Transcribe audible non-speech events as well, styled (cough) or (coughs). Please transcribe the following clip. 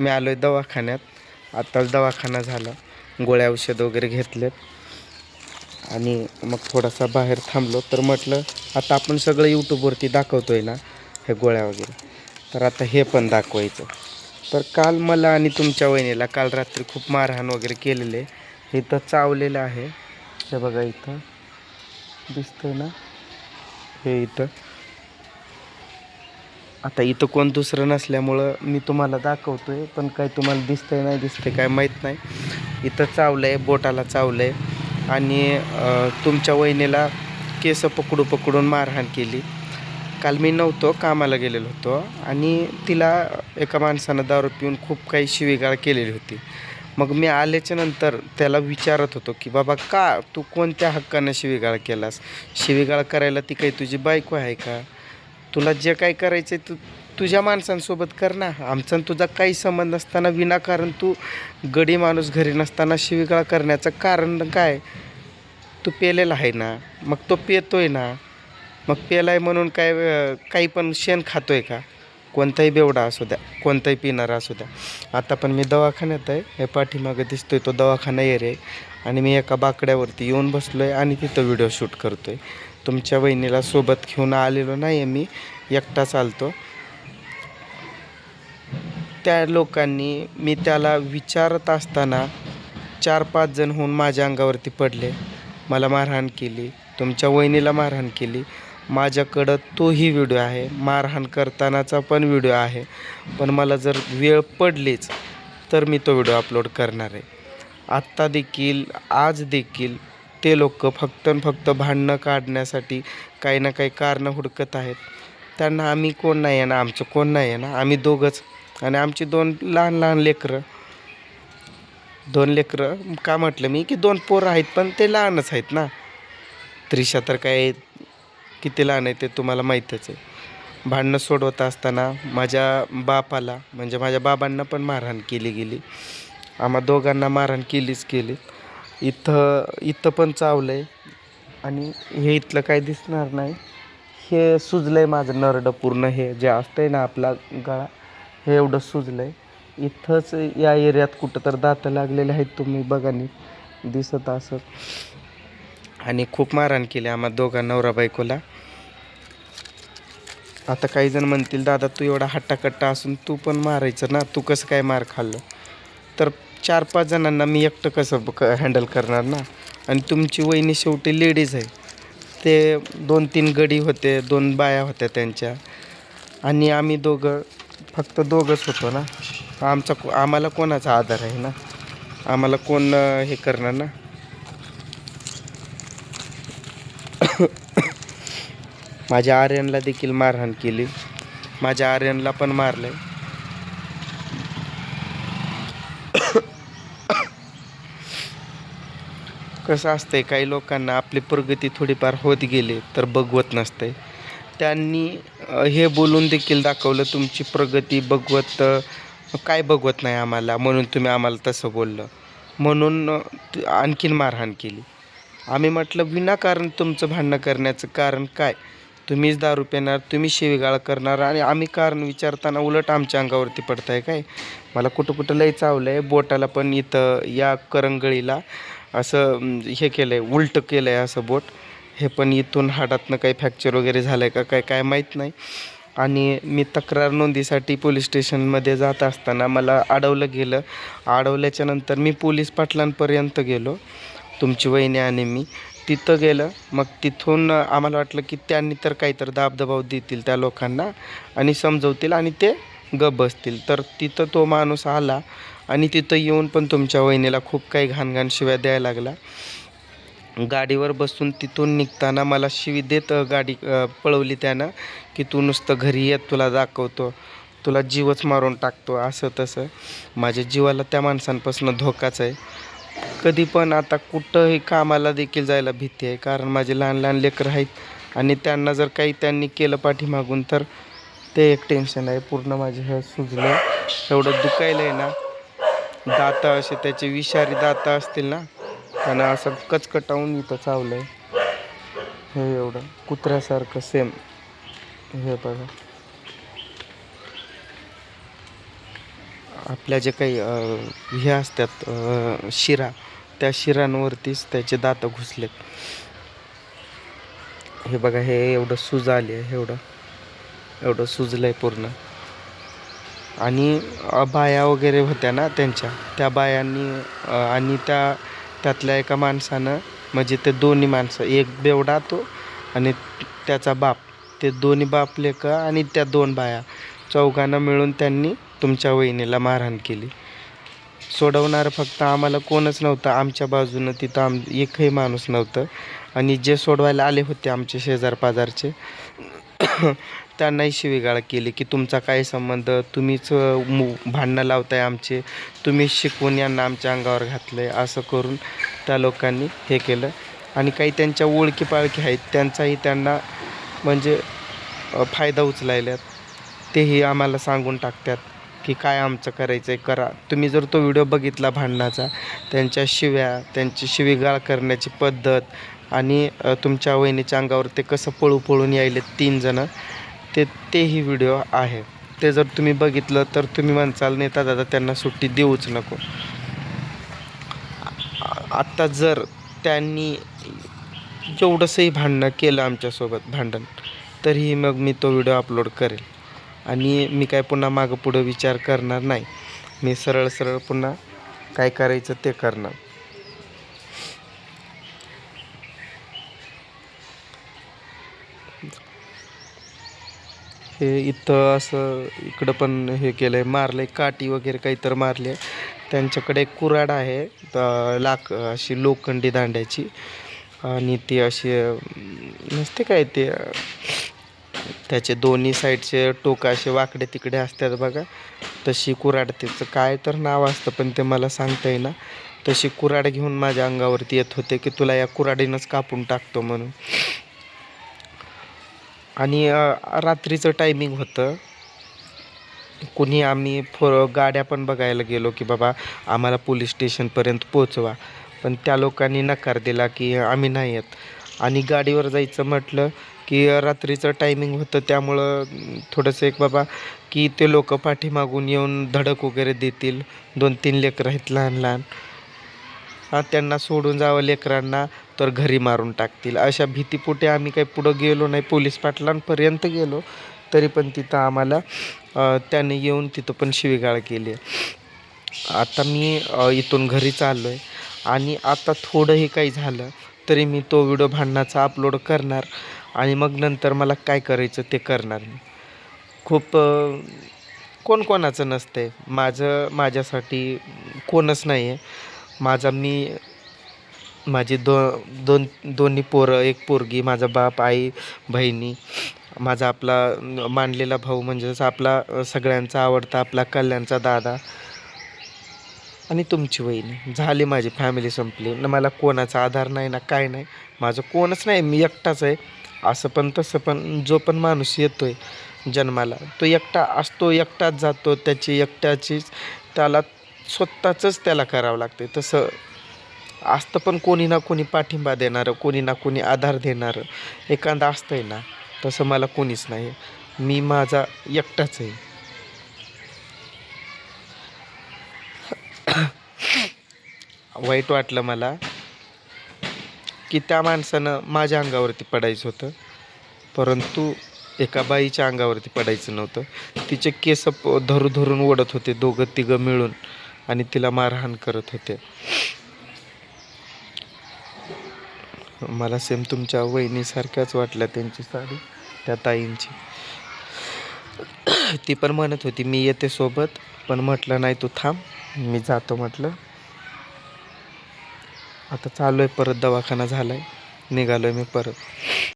मी आलो आहे दवाखान्यात. आत्ताच दवाखाना झाला. गोळ्या औषध वगैरे घेतलेत. आणि मग थोडासा बाहेर थांबलो. तर म्हटलं आता आपण सगळं यूट्यूबवरती दाखवतो आहे ना हे गोळ्या वगैरे. तर आता हे पण दाखवायचं. तर काल मला आणि तुमच्या वहिनीला काल रात्री खूप मारहाण वगैरे केलेले. इथं चावलेलं आहे. हे बघा इथं. दिसतं ना? हे इथं. आता इथं कोण दुसरं नसल्यामुळं मी तुम्हाला दाखवतो आहे पण काय तुम्हाला दिसतंय नाही दिसतंय काय माहीत नाही. इथं चावलं आहे बोटाला चावलं आहे आणि तुमच्या वहिनीला केस पकडू पकडून मारहाण केली. काल मी नव्हतो कामाला गेलेलो होतो. आणि तिला एका माणसानं दारू पिऊन खूप काही शिवीगाळ केलेली होती. मग मी आल्याच्यानंतर त्याला विचारत होतो की बाबा का तू कोणत्या हक्कानं शिवीगाळ केलास? शिवीगाळ करायला ती काही तुझी बायको आहे का? तुला जे काय करायचं आहे तू तुझ्या माणसांसोबत कर ना. आमचा आणि तुझा काही संबंध नसताना विनाकारण तू गडी माणूस घरी नसताना शिवीगाळ करण्याचं कारण काय? तू पेलेला आहे ना. मग तो पेतोय ना. मग पेलाय म्हणून काय काही पण शेण खातोय का? कोणताही बेवडा असू द्या कोणताही पिणारा असू द्या. आता पण मी दवाखान्यात आहे. हे पाठीमागं दिसतोय तो दवाखाना येरे आणि मी एका बाकड्यावरती येऊन बसलो आहे आणि तिथं व्हिडिओ शूट करतो आहे तुमच्या वहिनीला सोबत घेऊन आलेलो नाही आहे मी. एकटा चालतो. त्या लोकांनी मी त्याला विचारत असताना चार पाच जण होऊन माझ्या अंगावरती पडले. मला मारहाण केली. तुमच्या वहिनीला मारहाण केली. माझ्याकडं तोही व्हिडिओ आहे. मारहाण करतानाचा पण व्हिडिओ आहे. पण मला जर वेळ पडलीच तर मी तो व्हिडिओ अपलोड करणार आहे. आत्ता देखील आज देखील ते लोक फक्त आणि फक्त भांडणं काढण्यासाठी काही ना काही कारणं हुडकत आहेत. त्यांना आम्ही कोण नाही आहे ना आमचं कोण नाही आहे ना आम्ही दोघंच. आणि आमची दोन लहान लहान लेकरं. दोन लेकरं का म्हटलं मी की दोन पोरं आहेत पण ते लहानच आहेत ना. त्रिशा तर काय किती लहान आहे ते तुम्हाला माहीतच आहे. भांडणं सोडवत असताना माझ्या बापाला म्हणजे माझ्या बाबांना पण मारहाण केली गेली. आम्हा दोघांना मारहाण केलीच केली इथं इथं पण चावलं आहे आणि हे इथलं काय दिसणार नाही. हे सुजलं आहे माझं नरडं पूर्ण. हे जे असतं आहे ना आपला गळा हे एवढं सुजलं आहे इथंच या एरियात कुठं तर दातं लागलेले आहेत तुम्ही बघा नी दिसत असत आणि खूप मारहाण केली आम्हा दोघा नवरा बायकोला. आता काही जण म्हणतील दादा तू एवढा हट्टाकट्टा असून तू पण मारायचं ना. तू कसं काय मार खाल्लं? तर चार पाच जणांना मी एकटं कसं क हँडल करणार ना? आणि तुमची वहिनी शेवटी लेडीज आहे. ते दोन तीन गडी होते दोन बाया होत्या त्यांच्या. आणि आम्ही दोघं फक्त दोघंच होतो ना? आमचा को- आम्हाला कोणाचा आधार आहे ना? आम्हाला कोण हे करणार ना? (coughs) माझ्या आर्यनला देखील मारहाण केली. माझ्या आर्यनला पण मारलंय. कसं असतंय काही लोकांना आपली प्रगती थोडीफार होत गेली तर बघवत नसते त्यांनी हे बोलून देखील दाखवलं तुमची प्रगती बघवत काय बघवत नाही आम्हाला म्हणून तुम्ही आम्हाला तसं बोललं. म्हणून आणखीन मारहाण केली. आम्ही म्हटलं विनाकारण तुमचं भांडणं करण्याचं कारण काय? तुम्हीच दारू पिणार तुम्ही शिवीगाळ करणार आणि आम्ही कारण विचारताना उलट आमच्या अंगावरती पडताय काय? मला कुठं कुठं लय चावलं आहे बोटाला पण इथं या करंगळीला असं हे केलं आहे उलटं केलं आहे असं बोट. हे पण इथून हाडातनं काही फ्रॅक्चर वगैरे झालं आहे का काय काय माहीत नाही. आणि मी तक्रार नोंदीसाठी पोलीस स्टेशनमध्ये जात असताना मला अडवलं गेलं. अडवल्याच्या नंतर मी पोलीस पाटलांपर्यंत गेलो. तुमची वहिनी आणि मी. तिथं गेलं. मग तिथून आम्हाला वाटलं की त्यांनी तर काहीतरी दाबदबाव देतील त्या लोकांना आणि समजवतील आणि ते गप बसतील. तर तिथं तो माणूस आला आणि तिथं येऊन पण तुमच्या वहिनीला खूप काही घाणघाण शिव्या द्यायला लागला. गाडीवर बसून तिथून निघताना मला शिवी देत गाडी पळवली त्यानं की तू नुसतं घरी येत तुला दाखवतो तुला जीवच मारून टाकतो असं तसं. माझ्या जीवाला त्या माणसांपासून धोकाच आहे. कधी पण आता कुठंही कामाला देखील जायला भीती आहे कारण माझे लहान लहान लेकरं आहेत आणि त्यांना जर काही त्यांनी केलं पाठीमागून तर ते एक टेन्शन आहे. पूर्ण माझे हे सुजलं. एवढं दुखायलं आहे ना दातं असे त्याचे विषारी दातं असतील ना आणि असं कचकटावून इथं चावलं आहे हे एवढं कुत्र्यासारखं सेम हे बघा. आपल्या जे काही हे असतात शिरा त्या शिरांवरतीच त्याचे दात घुसलेत. हे बघा हे एवढं सूज आले एवढं एवढं सुजलं आहे पूर्ण. आणि बाया वगैरे होत्या ना त्यांच्या त्या बायांनी आणि त्या त्यातल्या एका माणसानं म्हणजे ते दोन्ही माणसं एक बेवडा तो आणि त्याचा बाप. ते दोन्ही बाप लेका आणि त्या दोन बाया. चौघांना मिळून त्यांनी तुमच्या वहिनीला मारहाण केली. सोडवणारं फक्त आम्हाला कोणच नव्हतं. आमच्या बाजूनं तिथं आम एकही माणूस नव्हतं. आणि जे सोडवायला आले होते आमचे शेजार पाजारचे (coughs) त्यांनाही शिवीगाळ केली की तुमचा काय संबंध? तुम्हीच मु भांडणं लावताय आमचे. तुम्हीच शिकवून यांना आमच्या अंगावर घातलं आहे असं करून त्या लोकांनी हे केलं. आणि काही त्यांच्या ओळखी पाळखी आहेत. त्यांचाही त्यांना म्हणजे फायदा उचलायल्यात. तेही आम्हाला सांगून टाकतात. की काय आमचं करायचं आहे करा. तुम्ही जर तो व्हिडिओ बघितला भांडणाचा त्यांच्या शिव्या त्यांची शिवीगाळ करण्याची पद्धत आणि तुमच्या वहिनीच्या अंगावर ते कसं पळू पळून यायले तीन जणं ते तेही व्हिडिओ आहे. ते जर तुम्ही बघितलं तर तुम्ही म्हणचाल नेता दादा त्यांना सुट्टी देऊच नको. आत्ता जर त्यांनी जेवढंसंही भांडणं केलं आमच्यासोबत भांडण तरीही मग मी तो व्हिडिओ अपलोड करेल. आणि मी काय पुन्हा मागं पुढं विचार करणार नाही. मी सरळ सरळ पुन्हा काय करायचं ते करणार. हे इथं असं इकडं पण हे केलं आहे मारलं आहे काठी वगैरे काहीतरी मारली आहे. त्यांच्याकडे एक कुऱ्हाड आहे लाक अशी लोखंडी दांड्याची. आणि ती अशी नसते काय ते त्याचे दोन्ही साईडचे टोक असे वाकडे तिकडे असतात बघा. तशी कुऱ्हाड त्याचं काय तर नाव असतं पण ते मला सांगता येईना. तशी कुऱ्हाड घेऊन माझ्या अंगावरती येत होते की तुला या कुऱ्हाडीनंच कापून टाकतो म्हणून. आणि रात्रीचं टायमिंग होतं. कुणी आम्ही फो गाड्या पण बघायला गेलो की बाबा आम्हाला पोलीस स्टेशनपर्यंत पोचवा पण त्या लोकांनी नकार दिला की आम्ही नाही येत. आणि गाडीवर जायचं म्हटलं की रात्रीचं टायमिंग होतं त्यामुळं थोडंसं एक बाबा की ते लोक पाठीमागून येऊन धडक वगैरे देतील. दोन तीन लेकरं आहेत लहान लहान. त्यांना सोडून जावं लेकरांना तर घरी मारून टाकतील. अशा भीतीपोटी आम्ही काही पुढं गेलो नाही. पोलीस पाटलांपर्यंत गेलो तरी पण तिथं आम्हाला त्याने येऊन तिथं पण शिवीगाळ केली. आता मी इथून घरी चाललो आहे आणि आता थोडंही काही झालं तरी मी तो व्हिडिओ भांडणाचा अपलोड करणार. आणि मग नंतर मला काय करायचं ते करणार मी. खूप कोण कोणाचं नसतं. आहे माझं माझ्यासाठी कोणच नाही आहे माझा मी माझी दो दोन दोन्ही पोरं एक पोरगी माझा बाप आई बहिणी माझा आपला मांडलेला मानलेला भाऊ म्हणजेच आपला सगळ्यांचा आवडता आपला कल्याणचा दादा आणि तुमची वहिनी. झाली माझी फॅमिली संपली. ना मला कोणाचा आधार नाही ना काय नाही. माझं कोणच नाही. मी एकटाच आहे. असं पण तसं पण. जो पण माणूस येतोय जन्माला तो एकटा असतो एकटाच जातो त्याची एकट्याचीच त्याला स्वतःचंच त्याला करावं लागते. तसं असतं पण कोणी ना कोणी पाठिंबा देणारं कोणी ना कोणी आधार देणारं. एखादा असतं आहे ना तसं मला कोणीच नाही. मी माझा एकटाच आहे. (coughs) वाईट वाटलं मला. की त्या माणसानं माझ्या अंगावरती पडायचं होतं. परंतु एका बाईच्या अंगावरती पडायचं नव्हतं. तिचे केस धरू धरून ओढत होते दोघं तिघं मिळून. आणि तिला मारहाण करत होते. मला सेम तुमच्या वहिनीसारख्याच वाटल्या त्यांची साडी त्या ताईंची. ती पण म्हणत होती मी येते सोबत पण म्हटलं नाही तू थांब मी जातो म्हटलं. आता चालू आहे परत दवाखाना झाला आहे निघालो आहे मी परत.